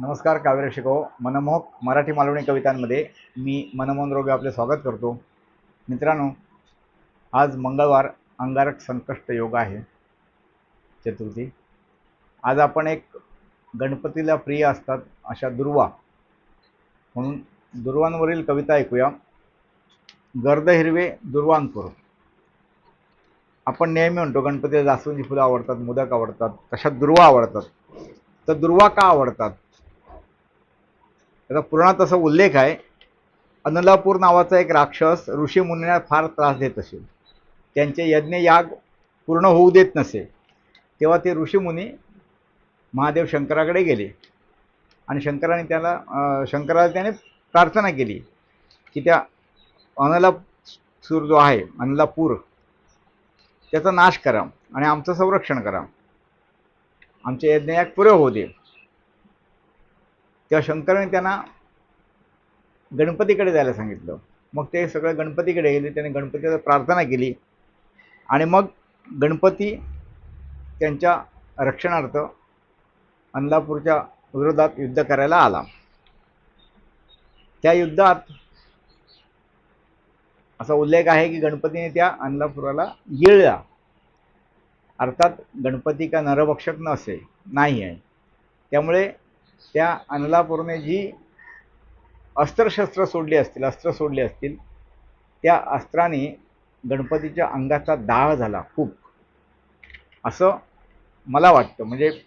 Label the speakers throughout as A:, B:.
A: नमस्कार काव्य शिको मनमोहक मराठी मालवणी कवितांमध्ये मी मनमोहन रोगे आपले स्वागत करतो. मित्रांनो आज मंगळवार अंगारक संकष्ट योग आहे. चतुर्थी. आज आपण एक गणपतीला प्रिय असतात अशा दुर्वा. म्हणून दुर्वांवरील कविता ऐकूया. गर्द हिरवे दुर्वांकुर आपण नेहमी म्हणतो गणपतीला जास्वंदी फुलं आवडतात मोदक आवडतात तशा दुर्वा आवडतात. तर दुर्वा का आवडतात? त्याचा पुराणात असा उल्लेख आहे अनलापूर नावाचा एक राक्षस ऋषीमुनींना फार त्रास देत असे. त्यांचे यज्ञ याग पूर्ण होऊ देत नसे. तेव्हा ते ऋषीमुनी महादेव शंकराकडे गेले. आणि शंकराने त्याला शंकराला त्याने प्रार्थना केली की त्या अनलापूर जो आहे अनलापूर त्याचा नाश करा आणि आमचं संरक्षण करा. आमचे यज्ञयाग पुरे होऊ दे. तेव्हा शंकराने त्यांना गणपतीकडे जायला सांगितलं. मग ते सगळं गणपतीकडे गेले त्याने गणपतीला प्रार्थना केली. आणि मग गणपती त्यांच्या रक्षणार्थ अंदापूरच्या विरोधात युद्ध करायला आला. त्या युद्धात असा उल्लेख आहे की गणपतीने त्या अंदापुराला गिळला. अर्थात गणपती का नरभक्षक नसे नाही आहे. त्यामुळे त्या अनलापूरने जी अस्त्रशस्त्र सोडली असतील अस्त्र सोडली असतील त्या अस्त्राने गणपतीच्या अंगाचा दाह झाला खूप असं मला वाटतं. म्हणजे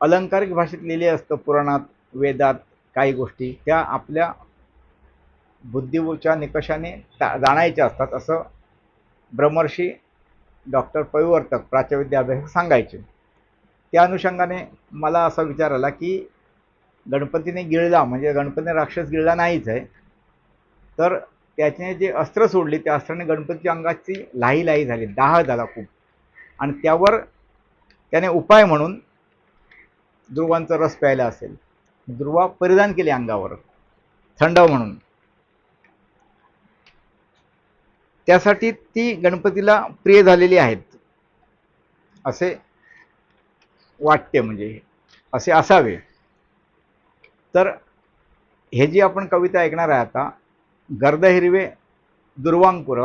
A: अलंकारिक भाषेत लिहिले असतं पुराणात वेदात काही गोष्टी. त्या आपल्या बुद्धीच्या निकषाने ता- जाणायच्या असतात असं ब्रह्मर्षी डॉक्टर पविवर्तक प्राच्यविद्या अभ्यासक सांगायचे. त्या अनुषंगाने मला असा विचार आला की गणपतीने गिळला म्हणजे गणपतीने राक्षस गिळला नाहीच आहे. तर त्याने जे अस्त्र सोडले त्या अस्त्राने गणपतीच्या अंगाची लाही लाही झाली दाह झाला खूप. आणि त्यावर त्याने उपाय म्हणून ध्रुवांचा रस प्यायला असेल. ध्रुवा परिधान केले अंगावर थंड म्हणून. त्यासाठी ती गणपतीला प्रिय झालेली आहेत असे वाटते म्हणजे. असे असावे. तर हे जी आपण कविता ऐकणार आहे आता गर्द हिरवे दुर्वांकुर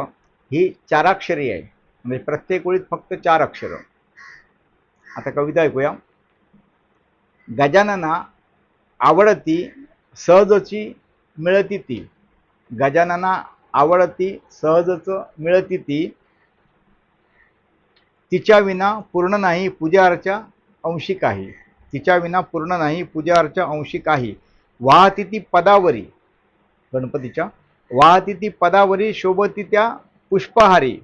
A: ही चाराक्षरी आहे. म्हणजे प्रत्येक ओळीत फक्त चार अक्षरं. आता कविता ऐकूया. गजानना आवडती सहजची मिळती ती. गजानना आवडती सहजच मिळती ती. तिच्या विना पूर्ण नाही पूजा अर्चा अंशी काही. तिच्या विना पूर्ण नाही पूजा अर्चा अंशी काही. वाहती ती पदावरी. गणपतीच्या. वाहती ती पदावरी शोभती त्या पुष्पहारी.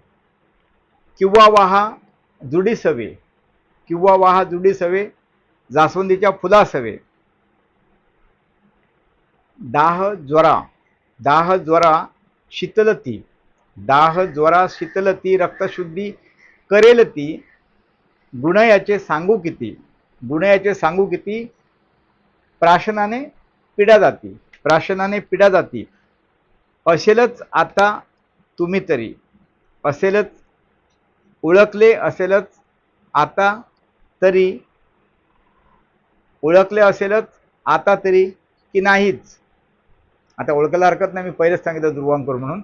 A: किंवा वाहा जुडीसवे. किंवा वाहा जुडीसवे जास्वंदीच्या फुलासवे. दाह ज्वरा. दाह ज्वरा शीतलती. दाह ज्वरा शीतलती रक्तशुद्धी करेल ती गुण याचे सांगू किती? गुण याचे सांगू किती? प्राशनाने पिढा जाती. प्राशनाने पिढा जाती. असेलच आता तुम्ही तरी. असेलच ओळखले असेलच आता तरी. ओळखले असेलच आता तरी की नाहीच? आता ओळखायला हरकत नाही मी पहिलेच सांगितलं ध्रुवांकर म्हणून.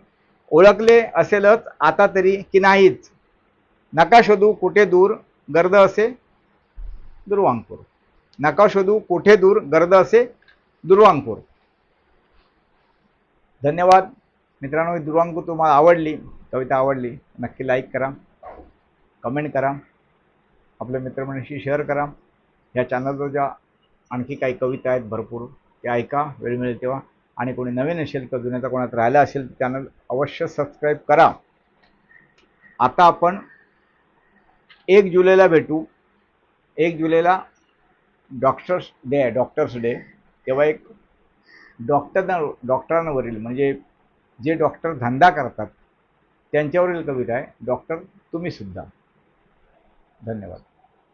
A: ओळखले असेलच आता तरी की नाहीच? नका शोधू कुठे दूर? गर्द असे दुर्वांकूर. नका शोधू कुठे दूर गर्द असे दुर्वांकूर. धन्यवाद. मित्रांनो ही दुर्वांकूर तुम्हाला आवडली कविता आवडली नक्की लाईक करा कमेंट करा आपल्या मित्रमंडळीशी शेअर करा. या चॅनलवर ज्या आणखी काही कविता आहेत भरपूर त्या ऐका वेळ मिळेल तेव्हा. आणि कोणी नवीन असेल तर जुन्याचा कोणात राहिला असेल तर चॅनल अवश्य सबस्क्राईब करा. आता आपण एक जुलैला भेटू. एक जुलैला डॉक्टर्स डे आहे डॉक्टर्स डे तेव्हा एक डॉक्टरना डॉक्टरांवरील म्हणजे जे डॉक्टर धंदा करतात त्यांच्यावरील कविता आहे डॉक्टर तुम्हीसुद्धा. धन्यवाद.